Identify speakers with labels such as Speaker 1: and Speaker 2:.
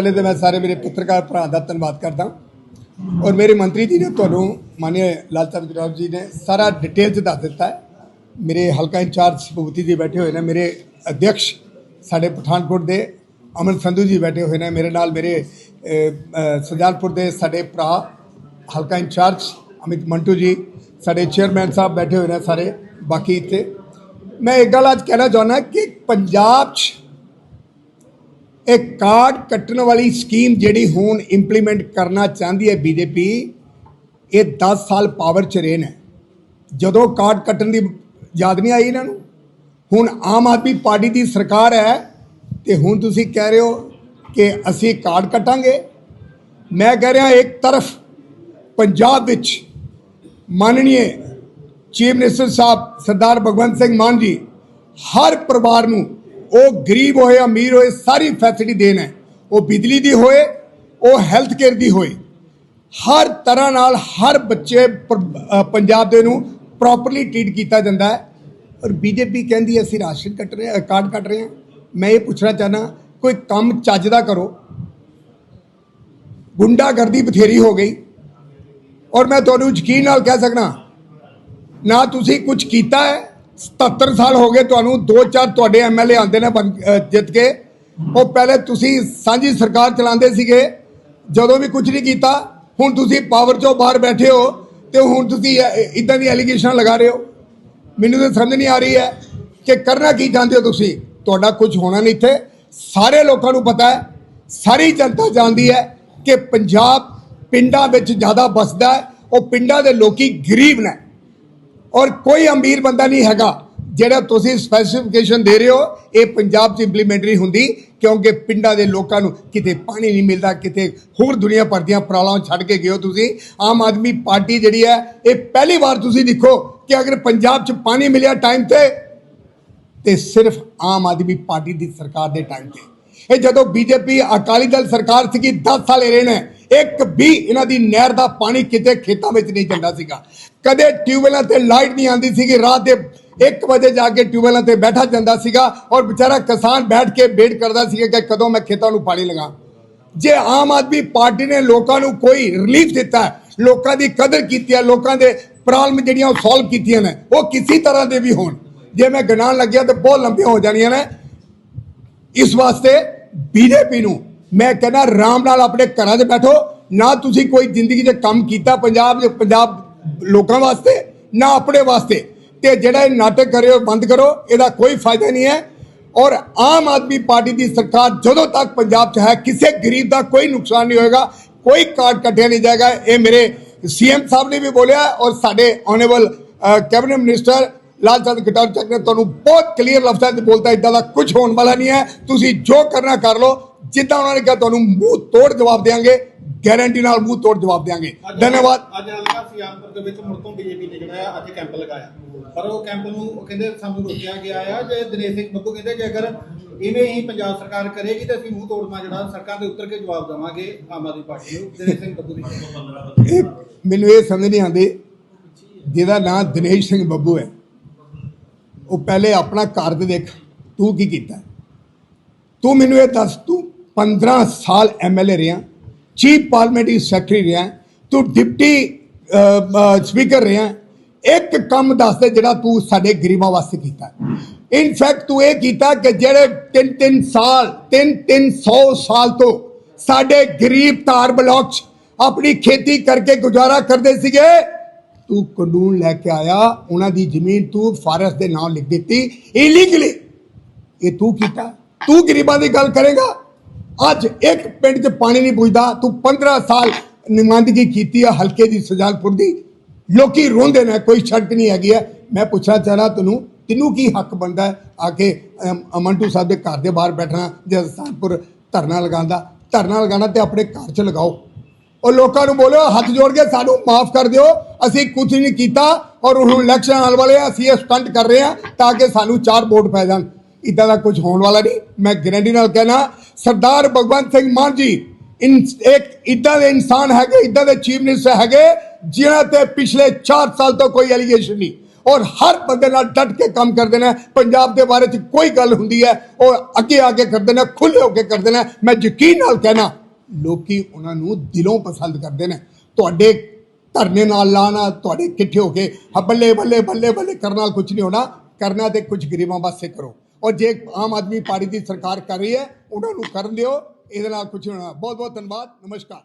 Speaker 1: ਪਹਿਲੇ ਤਾਂ ਮੈਂ ਸਾਰੇ ਮੇਰੇ ਪੱਤਰਕਾਰ ਭਰਾ ਦਾ ਧੰਨਵਾਦ ਕਰਦਾ ਔਰ ਮੇਰੇ ਮੰਤਰੀ ਜੀ ਨੇ ਤੁਹਾਨੂੰ ਮਾਨਯ ਲਾਲਚੰਦ ਗੁਰਾਬ ਜੀ ਨੇ ਸਾਰਾ ਡਿਟੇਲ ਚ ਦੱਸ ਦਿੱਤਾ ਹੈ। ਮੇਰੇ ਹਲਕਾ ਇੰਚਾਰਜ ਭੂਪਤੀ ਜੀ ਬੈਠੇ ਹੋਏ ਨੇ, ਮੇਰੇ ਅਧਿਕਸ਼ ਸਾਡੇ ਪਠਾਨਕੋਟ ਦੇ ਅਮਨ ਸੰਧੂ ਜੀ ਬੈਠੇ ਹੋਏ ਨੇ, ਮੇਰੇ ਨਾਲ ਮੇਰੇ ਸੁਜਾਨਪੁਰ ਦੇ ਸਾਡੇ ਭਰਾ ਹਲਕਾ ਇੰਚਾਰਜ ਅਮਿਤ ਮੰਟੂ ਜੀ, ਸਾਡੇ ਚੇਅਰਮੈਨ ਸਾਹਿਬ ਬੈਠੇ ਹੋਏ ਨੇ ਸਾਰੇ ਬਾਕੀ ਇੱਥੇ। ਮੈਂ ਇੱਕ ਗੱਲ ਅੱਜ ਕਹਿਣਾ ਚਾਹੁੰਦਾ ਕਿ ਪੰਜਾਬ 'ਚ ਇਹ ਕਾਰਡ ਕੱਟਣ ਵਾਲੀ ਸਕੀਮ ਜਿਹੜੀ ਹੁਣ ਇੰਪਲੀਮੈਂਟ ਕਰਨਾ ਚਾਹੁੰਦੀ ਹੈ ਬੀਜੇਪੀ ਇਹ 10 ਸਾਲ ਪਾਵਰ 'ਚ ਰਹੇ ਨੇ ਜਦੋਂ ਕਾਰਡ ਕੱਟਣ ਦੀ ਯਾਦ ਨਹੀਂ ਆਈ ਇਹਨਾਂ ਨੂੰ? ਹੁਣ ਆਮ ਆਦਮੀ ਪਾਰਟੀ ਦੀ ਸਰਕਾਰ ਹੈ ਤੇ ਹੁਣ ਤੁਸੀਂ ਕਹਿ ਰਹੇ ਹੋ ਕਿ ਅਸੀਂ ਕਾਰਡ ਕੱਟਾਂਗੇ। ਮੈਂ ਕਹਿ ਰਿਹਾ ਇੱਕ ਤਰਫ ਪੰਜਾਬ ਵਿੱਚ ਮਾਨਨੀय ਚੀਫ ਮਿਨਿਸਟਰ ਸਾਹਿਬ ਸਰਦਾਰ ਭਗਵੰਤ ਸਿੰਘ ਮਾਨ ਜੀ ਹਰ ਪਰਿਵਾਰ ਨੂੰ ਉਹ ਗਰੀਬ ਹੋਏ, ਅਮੀਰ ਹੋਏ, ਸਾਰੀ ਫੈਸਿਲਿਟੀ ਦੇਣ ਹੈ। ਉਹ ਬਿਜਲੀ ਦੀ ਹੋਏ, ਉਹ ਹੈਲਥ ਕੇਅਰ ਦੀ ਹੋਏ। ਹਰ ਤਰ੍ਹਾਂ ਨਾਲ ਹਰ ਬੱਚੇ ਪੰਜਾਬ ਦੇ ਨੂੰ ਪ੍ਰੋਪਰਲੀ ਟ੍ਰੀਟ ਕੀਤਾ ਜਾਂਦਾ ਹੈ। ਔਰ ਬੀਜੇਪੀ ਕਹਿੰਦੀ ਹੈ, ਅਸੀਂ ਰਾਸ਼ਨ ਕੱਟ ਰਹੇ ਹਾਂ ਕਾਰਡ ਕੱਟ ਰਹੇ ਹਾਂ। ਮੈਂ ਇਹ ਪੁੱਛਣਾ ਚਾਹਨਾ ਕੋਈ ਕੰਮ ਚੱਜ ਦਾ ਕਰੋ। ਗੁੰਡਾਗਰਦੀ ਬਥੇਰੀ ਹੋ ਗਈ। ਔਰ ਮੈਂ ਤੁਹਾਨੂੰ ਯਕੀਨ ਨਾਲ ਕਹਿ ਸਕਦਾ, ਨਾ ਤੁਸੀਂ ਕੁਝ ਕੀਤਾ ਹੈ 77 ਸਾਲ ਹੋ ਗਏ ਤੁਹਾਨੂੰ, ਦੋ ਚਾਰ ਤੁਹਾਡੇ ਐਮਐਲਏ ਆਉਂਦੇ ਨੇ ਬਣ- ਜਿੱਤ ਕੇ। ਉਹ ਪਹਿਲੇ ਤੁਸੀਂ ਸਾਂਝੀ ਸਰਕਾਰ ਚਲਾਉਂਦੇ ਸੀਗੇ, ਜਦੋਂ ਵੀ ਕੁਝ ਨਹੀਂ ਕੀਤਾ, ਹੁਣ ਤੁਸੀਂ ਪਾਵਰ ਚੋਂ ਬਾਹਰ ਬੈਠੇ ਹੋ ਤੇ ਹੁਣ ਤੁਸੀਂ ਇਦਾਂ ਦੀ ਐਲੀਗੇਸ਼ਨ ਲਗਾ ਰਹੇ ਹੋ। ਮੈਨੂੰ ਤਾਂ ਸਮਝ ਨਹੀਂ ਆ ਰਹੀ ਹੈ ਕਿ ਕਰਨਾ ਕੀ ਚਾਹੁੰਦੇ ਹੋ ਤੁਸੀਂ। ਤੁਹਾਡਾ ਕੁਝ ਹੋਣਾ ਨਹੀਂ ਇੱਥੇ। ਸਾਰੇ ਲੋਕਾਂ ਨੂੰ ਪਤਾ ਹੈ, ਸਾਰੀ ਜਨਤਾ ਜਾਣਦੀ ਹੈ ਕਿ ਪੰਜਾਬ ਪਿੰਡਾਂ ਵਿੱਚ ਜ਼ਿਆਦਾ ਵੱਸਦਾ ਉਹ ਪਿੰਡਾਂ ਦੇ ਲੋਕੀ ਗਰੀਬ ਨੇ। ਔਰ ਕੋਈ ਅਮੀਰ ਬੰਦਾ ਨਹੀਂ ਹੈਗਾ ਜਿਹੜਾ ਤੁਸੀਂ ਸਪੈਸੀਫਿਕੇਸ਼ਨ ਦੇ ਰਹੇ ਹੋ, ਇਹ ਪੰਜਾਬ 'ਚ ਇੰਪਲੀਮੈਂਟ ਨਹੀਂ ਹੁੰਦੀ, ਕਿਉਂਕਿ ਪਿੰਡਾਂ ਦੇ ਲੋਕਾਂ ਨੂੰ ਕਿਤੇ ਪਾਣੀ ਨਹੀਂ ਮਿਲਦਾ, ਕਿਤੇ ਹੋਰ ਦੁਨੀਆ ਭਰ ਦੀਆਂ ਪ੍ਰੋਬਲਮਾਂ ਛੱਡ ਕੇ ਗਏ ਹੋ ਤੁਸੀਂ। ਆਮ ਆਦਮੀ ਪਾਰਟੀ ਜਿਹੜੀ ਹੈ, ਇਹ ਪਹਿਲੀ ਵਾਰ ਤੁਸੀਂ ਦੇਖੋ ਕਿ ਅਗਰ ਪੰਜਾਬ 'ਚ ਪਾਣੀ ਮਿਲਿਆ ਟਾਈਮ ਤੇ ਤੇ ਸਿਰਫ ਆਮ ਆਦਮੀ ਪਾਰਟੀ ਦੀ ਸਰਕਾਰ ਦੇ ਟਾਈਮ ਤੇ। ਇਹ ਜਦੋਂ ਬੀਜੇਪੀ ਅਕਾਲੀ ਦਲ ਸਰਕਾਰ ਸੀਗੀ 10 ਸਾਲ ਇਹ ਰਹੇ ਨੇ ਇੱਕ ਵੀ ਇਹਨਾਂ ਦੀ ਨਹਿਰ ਦਾ ਪਾਣੀ ਕਿਤੇ ਖੇਤਾਂ ਵਿੱਚ ਨਹੀਂ ਜਾਂਦਾ ਸੀਗਾ। ਕਦੇ ਟਿਊਬਵੈਲਾਂ ਤੇ ਲਾਈਟ ਨਹੀਂ ਆਉਂਦੀ ਸੀਗੀ, ਰਾਤ ਦੇ 1 ਵਜੇ ਜਾ ਕੇ ਟਿਊਬਵੈਲਾਂ ਤੇ ਬੈਠਾ ਜਾਂਦਾ ਸੀਗਾ ਔਰ ਵਿਚਾਰਾ ਕਿਸਾਨ ਬੈਠ ਕੇ ਵੇਟ ਕਰਦਾ ਸੀਗਾ ਕਿ ਕਦੋਂ ਮੈਂ ਖੇਤਾਂ ਨੂੰ ਪਾਣੀ ਲਗਾ ਜੇ ਆਮ ਆਦਮੀ ਪਾਰਟੀ ਨੇ ਲੋਕਾਂ ਨੂੰ ਕੋਈ ਰਿਲੀਫ ਦਿੱਤਾ ਲੋਕਾਂ ਦੀ ਕਦਰ ਕੀਤੀ ਹੈ, ਲੋਕਾਂ ਦੇ ਪ੍ਰੋਬਲਮ ਜਿਹੜੀਆਂ ਉਹ ਸੋਲਵ ਕੀਤੀਆਂ ਨੇ, ਉਹ ਕਿਸੇ ਤਰ੍ਹਾਂ ਦੇ ਵੀ ਹੋਣ। ਜੇ ਮੈਂ ਗਿਣਾਉਣ ਲੱਗਿਆ ਤਾਂ ਬਹੁਤ ਲੰਬੀਆਂ ਹੋ ਜਾਣੀਆਂ ਨੇ। ਇਸ ਵਾਸਤੇ ਬੀਜੇਪੀ ਨੂੰ ਮੈਂ ਕਹਿੰਦਾ ਆਰਾਮ ਨਾਲ ਆਪਣੇ ਘਰਾਂ 'ਚ ਬੈਠੋ। ਨਾ ਤੁਸੀਂ ਕੋਈ ਜ਼ਿੰਦਗੀ 'ਚ ਕੰਮ ਕੀਤਾ ਪੰਜਾਬ 'ਚ, ਪੰਜਾਬ ਲੋਕਾਂ ਵਾਸਤੇ, ਨਾ ਆਪਣੇ ਵਾਸਤੇ। ਤੇ ਜਿਹੜਾ ਇਹ ਨਾਟਕ ਕਰਿਓ, ਬੰਦ ਕਰੋ, ਇਹਦਾ ਕੋਈ ਫਾਇਦਾ ਨਹੀਂ ਹੈ। ਔਰ ਆਮ ਆਦਮੀ ਪਾਰਟੀ ਦੀ ਸਰਕਾਰ ਜਦੋਂ ਤੱਕ ਪੰਜਾਬ 'ਚ ਹੈ, ਕਿਸੇ ਗਰੀਬ ਦਾ ਕੋਈ ਨੁਕਸਾਨ ਨਹੀਂ ਹੋਏਗਾ, ਕੋਈ ਕਾਰਡ ਕੱਟਿਆ ਨਹੀਂ ਜਾਏਗਾ। ਇਹ ਮੇਰੇ ਸੀਐਮ ਸਾਹਿਬ ਨੇ ਵੀ ਬੋਲਿਆ ਔਰ ਸਾਡੇ honourable cabinet minister Lal Chand Kataruchak ਨੇ ਤੁਹਾਨੂੰ ਬਹੁਤ ਕਲੀਅਰ ਲਫ਼ਜ਼ਾਂ 'ਚ ਬੋਲਤਾ ਇਦਾਂ ਦਾ ਕੁਝ ਹੋਣ ਵਾਲਾ ਨਹੀਂ ਹੈ। ਤੁਸੀਂ ਜੋ ਕਰਨਾ ਕਰ ਲਓ ਜਿੱਦਾਂ ਉਹਨਾਂ ਨੇ ਕਿਹਾ ਤੁਹਾਨੂੰ ਮੂੰਹ ਤੋੜ ਜਵਾਬ ਦੇਵਾਂਗੇ ਗਾਰੰਟੀ ਨਾਲ ਮੂੰਹ ਤੋੜ ਜਵਾਬ ਦੇਵਾਂਗੇ ਧੰਨਵਾਦ।
Speaker 2: ਅੱਜ ਹਲਕਾ ਸਿਆਲਪੁਰ ਦੇ ਵਿੱਚ ਮੁੜ ਤੋਂ ਬੀਜੇਪੀ ਨੇ ਜਿਹੜਾ ਅੱਜ ਕੈਂਪ ਲਗਾਇਆ। ਪਰ ਉਹ ਕੈਂਪ ਨੂੰ ਉਹ ਕਹਿੰਦੇ ਸਾਨੂੰ ਰੋਕਿਆ ਗਿਆ ਆ ਜੇ ਦਿਨੇਸ਼ ਸਿੰਘ ਬੱਬੂ ਕਹਿੰਦੇ ਜੇ ਅਗਰ ਇਵੇਂ ਹੀ ਪੰਜਾਬ ਸਰਕਾਰ ਕਰੇਗੀ ਤਾਂ ਅਸੀਂ ਮੂੰਹ ਤੋੜਨਾ ਜਿਹੜਾ ਸੜਕਾਂ ਤੇ ਉਤਰ ਕੇ ਜਵਾਬ ਦੇਵਾਂਗੇ ਆਮ ਆਦਮੀ ਪਾਰਟੀ ਨੂੰ। ਦਿਨੇਸ਼ ਸਿੰਘ ਬੱਬੂ ਦੀ
Speaker 1: ਇਹ ਮੈਨੂੰ ਇਹ ਸਮਝ ਨਹੀਂ ਆਉਂਦੀ ਜਿਹਦਾ ਨਾਂ ਦਿਨੇਸ਼ ਸਿੰਘ ਬੱਬੂ ਹੈ। ਉਹ ਪਹਿਲੇ ਆਪਣਾ ਘਰ ਦੇਖ ਤੂੰ ਕੀ ਕੀਤਾ? ਤੂੰ ਮੈਨੂੰ ਇਹ ਦੱਸ ਤੂੰ 15 ਸਾਲ ਐਮਐਲਏ ਰਿਹਾ ਚੀਫ ਪਾਰਲੀਮੈਂਟਰੀ ਸੈਕਟਰੀ ਰਿਹਾ, ਤੂੰ ਡਿਪਟੀ ਸਪੀਕਰ ਰਿਹਾ, ਇੱਕ ਕੰਮ ਦੱਸ ਦੇ ਜਿਹੜਾ ਤੂੰ ਸਾਡੇ ਗਰੀਬਾਂ ਵਾਸਤੇ ਕੀਤਾ। ਇਨਫੈਕਟ ਤੂੰ ਇਹ ਕੀਤਾ ਕਿ ਜਿਹੜੇ 3-3 ਸਾਲ 3-300 ਸਾਲ ਤੋਂ ਸਾਡੇ ਗਰੀਬ ਤਾਰ ਬਲਾਕ 'ਚ ਆਪਣੀ ਖੇਤੀ ਕਰਕੇ ਗੁਜ਼ਾਰਾ ਕਰਦੇ ਸੀਗੇ, ਤੂੰ ਕਾਨੂੰਨ ਲੈ ਕੇ ਆਇਆ, ਉਹਨਾਂ ਦੀ ਜ਼ਮੀਨ ਤੂੰ ਫਾਰਸ ਦੇ ਨਾਂ ਲਿਖ ਦਿੱਤੀ ਇਲੀਗਲੀ ਇਹ ਤੂੰ ਕੀਤਾ। ਤੂੰ ਗਰੀਬਾਂ ਦੀ ਗੱਲ ਕਰੇਗਾ। ਅੱਜ ਇੱਕ ਪਿੰਡ 'ਚ ਪਾਣੀ ਨਹੀਂ ਪੁੱਜਦਾ ਤੂੰ 15 ਸਾਲ ਨੁਮਾਇੰਦਗੀ ਕੀਤੀ ਆ ਹਲਕੇ ਦੀ ਸੁਜਾਨਪੁਰ ਦੀ। ਲੋਕੀ ਰੋਂਦੇ ਨੇ ਕੋਈ ਸੜਕ ਨਹੀਂ ਹੈਗੀ ਹੈ। ਮੈਂ ਪੁੱਛਣਾ ਚਾਹਣਾ ਤੈਨੂੰ ਤੈਨੂੰ ਕੀ ਹੱਕ ਬਣਦਾ ਆ ਕੇ ਅਮ, ਅਮਨਟੂ ਸਾਹਿਬ ਦੇ ਘਰ ਦੇ ਬਾਹਰ ਬੈਠਣਾ ਜੇ ਸੁਲਤਾਨਪੁਰ ਧਰਨਾ ਲਗਾਉਂਦਾ ਧਰਨਾ ਲਗਾਉਣਾ ਤੇ ਆਪਣੇ ਘਰ 'ਚ ਲਗਾਓ। ਉਹ ਲੋਕਾਂ ਨੂੰ ਬੋਲਿਓ ਹੱਥ ਜੋੜ ਕੇ ਸਾਨੂੰ ਮਾਫ ਕਰ ਦਿਓ। ਅਸੀਂ ਕੁਝ ਨਹੀਂ ਕੀਤਾ ਔਰ ਹੁਣ ਇਲੈਕਸ਼ਨ ਆਉਣ ਵਾਲੇ ਆ ਅਸੀਂ ਇਹ ਸਟੰਟ ਕਰ ਰਹੇ ਆ ਤਾਂ ਕਿ ਸਾਨੂੰ ਚਾਰ ਵੋਟ ਪੈ ਜਾਣ। ਇਦਾਂ ਦਾ ਕੁਝ ਹੋਣ ਵਾਲਾ ਨਹੀਂ। ਮੈਂ ਗਰੰਟੀ ਨਾਲ ਕਹਿਣਾ ਸਰਦਾਰ ਭਗਵੰਤ ਸਿੰਘ ਮਾਨ ਜੀ ਇੱਕ ਇਦਾਂ ਦੇ ਇਨਸਾਨ ਹੈਗੇ, ਇਦਾਂ ਦੇ ਚੀਫ ਮਿਨਿਸਟਰ ਹੈਗੇ, ਜਿਨ੍ਹਾਂ ਤੇ ਪਿਛਲੇ 4 ਸਾਲ ਤੋਂ ਕੋਈ ਐਲੀਗੇਸ਼ਨ ਨਹੀਂ। ਔਰ ਹਰ ਬੰਦੇ ਨਾਲ ਡਟ ਕੇ ਕੰਮ ਕਰਦੇ ਨੇ, ਪੰਜਾਬ ਦੇ ਬਾਰੇ ਚ ਕੋਈ ਗੱਲ ਹੁੰਦੀ ਹੈ, ਉਹ ਅੱਗੇ ਆ ਕੇ ਕਰਦੇ ਨੇ ਖੁੱਲੇ ਹੋ ਕੇ ਕਰਦੇ ਨੇ। ਮੈਂ ਯਕੀਨ ਨਾਲ ਕਹਿਣਾ, ਲੋਕੀ ਉਹਨਾਂ ਨੂੰ ਦਿਲੋਂ ਪਸੰਦ ਕਰਦੇ ਨੇ। ਤੁਹਾਡੇ ਧਰਨੇ ਨਾਲ ਲਾਣਾ, ਤੁਹਾਡੇ ਇਕੱਠੇ ਹੋ ਕੇ ਬੱਲੇ ਬੱਲੇ ਬੱਲੇ ਬੱਲੇ ਕਰਨ ਨਾਲ ਕੁਝ ਨਹੀਂ ਹੋਣਾ, ਕਰਨਾ ਤੇ ਕੁਝ ਗਰੀਬਾਂ ਵਾਸਤੇ ਕਰੋ। ਔਰ ਜੇ ਆਮ ਆਦਮੀ ਪਾਰਟੀ ਦੀ ਸਰਕਾਰ ਕਰ ਰਹੀ ਹੈ, ਉਹਨਾਂ ਨੂੰ ਕਰਨ ਦਿਓ। ਇਹਦੇ ਨਾਲ ਕੁਝ ਹੋਣਾ। ਬਹੁਤ ਬਹੁਤ ਧੰਨਵਾਦ। ਨਮਸਕਾਰ।